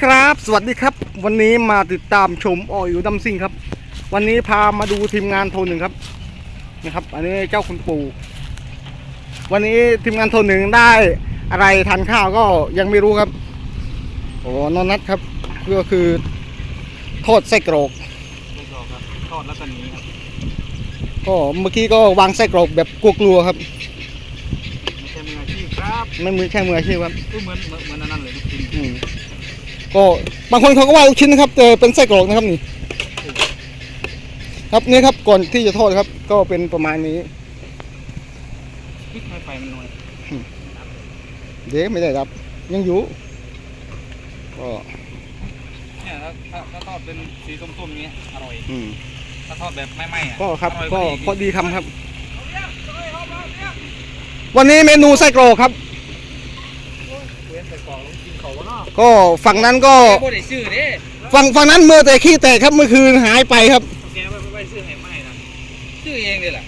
ครับ สวัสดีครับ วันนี้มาติดตามชมออยู่ดำซิ่งครับ วันนี้พามาดูทีมงานโทรหนึ่งครับนะครับ อันนี้เจ้าคุณปู่วันนี้ทีมงานโทรหนึ่งได้อะไรทานข้าวก็ยังไม่รู้ครับโอ้นอนนัดครับก็คือทอดไส้กรอกไม่ชอบครับทอดแล้วก็หนีครับก็เมื่อกี้ก็วางไส้กรอกแบบกลัวๆครับไม่ใช่มืออาชีพครับไม่มือใช่มืออาชีพครับก็เหมือนเหมือนเหมือนอันนั้นเลยลูกชิ้นอืม ก็บางคนเขาก็ว่าลูกชิ้นนะครับแต่เป็นไส้กรอกนะครับนี่ครับนี่ครับก่อนที่จะทอดครับ ก็เป็นประมาณนี้พริกไม่ไฟมันน้อยเดี๋ยวไม่ได้รับ ยังอยู่ก็เนี่ยถ้าถ้าถ้าทอดเป็นสีส้มๆอย่างเงี้ยอร่อยอืมถ้าทอดแบบไม่ไหม้อะก็ครับออยก็ว่าพอดีคำครับ วันนี้เมนูไส้กรอกครับเว้นแต่ กรอกแล้วกินเขาวะเนาะก็ฝั่งนั้นก็แกบ่ได้ซื้อเด้ฝั่งฝั่งนั้นเมื่อแต่ขี้แตกครับเมื่อคืนหายไปครับแกไม่ไม่ซื้อให้ไหม้นะซื้อเองเลยล่ะ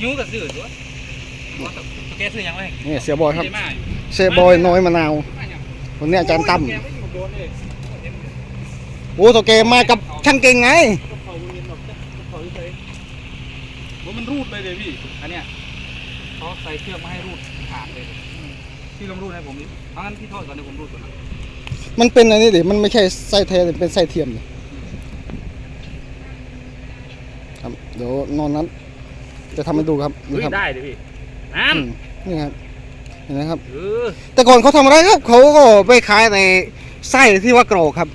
หิวก็ซื้อตัวว่าแต่แกซื้อยังไงนี่เสียบอยครับไม่ได้มาเซบอยน้อยมะนาวไม่ยังคนนี้อาจารย์ตั้มแกไม่อยู่โดนเลยโอ้ตัวแกมากับช่างเก่งไงก็เขาเรียนหรอกจ้ะก็เขาเฉยว่ามันรูดเลยเลยพี่อันเนี้ยเขาใส่เครื่องมาให้รูดขาดเลย พี่ลองรูดให้ผมดิเอางั้นพี่ทอดก่อนเดี๋ยวผมรูดก่อนนะมันเป็นอะไรนี่ดิมันไม่ใช่ไส้แท้เป็นไส้เทียมเลยครับเดี๋ยวนอนนั้น จะทำให้ดูครับนี่ครับได้เลยพี่นั่อืมนี่ครับเห็นไหมครับเออแต่ก่อนเขาทำอะไรครับเขาก็ไปขายในไส้ที่ว่ากรอกครับ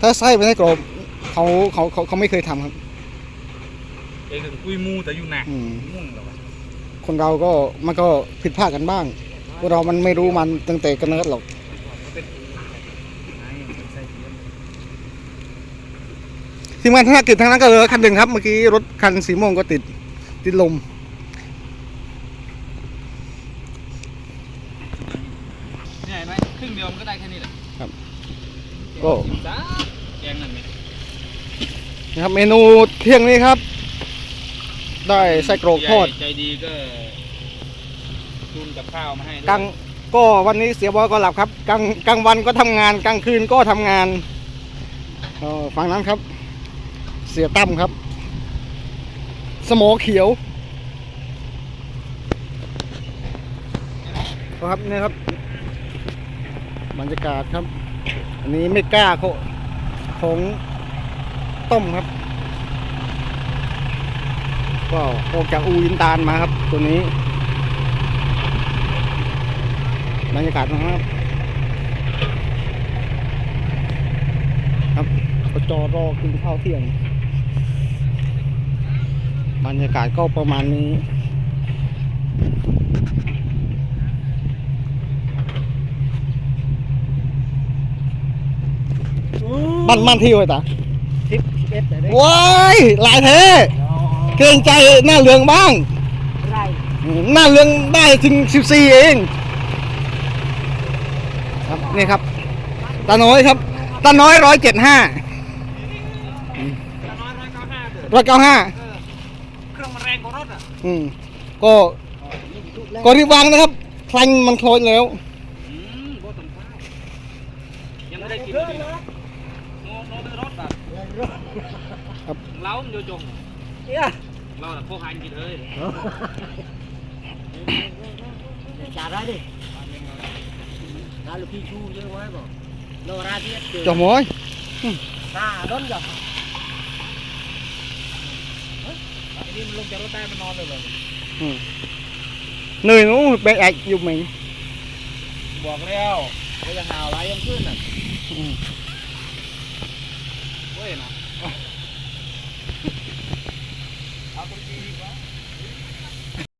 ถ้าไส้ไม่ได้กรอกเขาเขาเขาเขาไม่เคยทำครับ เองถึงคุยมูแต่อยู่หนักอืม มุ่งเหรอวะคนเราก็มันก็ผิดพลาดกันบ้าง พวกเรามันไม่รู้มันตั้งแต่กันนัดหรอกมันเป็นไงเป็นไส้เทียมทีมงานธนกิจทางนั้นก็เหลยคันหนึ่งครับ เมื่อกี้รถคันสีม่วงก็ติดติดลมเนี่ยเห็นไหมครึ่งเดียวมันก็ได้แค่นี้แหละครับแกก็กินจ้าแกงนั่นไงนะครับเมนูเที่ยงนี้ครับ ได้ไส้กรอกทอด ใจดีก็ ตุนกับข้าวมาให้ด้วยกลางก็วันนี้เสียบอยก็หลับครับกลางกลางวันก็ทำงานกลางคืนก็ทำงานก็ฝั่งนั้นครับ เสียตั้มครับ สมอเขียวครับนี่ครับบรรยากาศครับ อันนี้ไม่กล้าเขาของต้มครับ ก็ออกจากอูยินตาลมาครับ ตัวนี้ บรรยากาศนะครับ ครับก็จอรอกินข้าวเที่ยง บรรยากาศก็ประมาณนี้บ้านมันที่ไว้ตาสิบสิบเอ็ดเลยว้ายหลายเทเกรงใจหน้าเหลืองบ้างไรหน้าเรื่องได้ถึง14เอง ครับนี่ครับตาน้อยครับตาน้อยร้อยเจ็ดห้าน้อยร้อยเก้าห้าเด้อร้อยเก้าห้าเออเครื่องมันแรงกว่ารถอะอืมก็ก็รีบวางนะครับคลันมันโคลนแล้วอืมบ่ต้องข้าวยังไม่ได้กินเลยนะโนโนเดือรถอะครับเล้ามันโยจงเนี่ยเราน่ะพวกหานกินเลยจ่าได้ดิ ร้านลูกพี่ชูเยอะไว้บอกโนราที่เจอจอมอยตาโดนจับไอ้นี่มันลงจากรถได้มันนอนเลยเหรออืมเหนื่อยนู้นไปแอกอยู่เหม่งบอกแล้วว่าอย่าหาวไรยังขึ้นอะอืมเว้ยนะ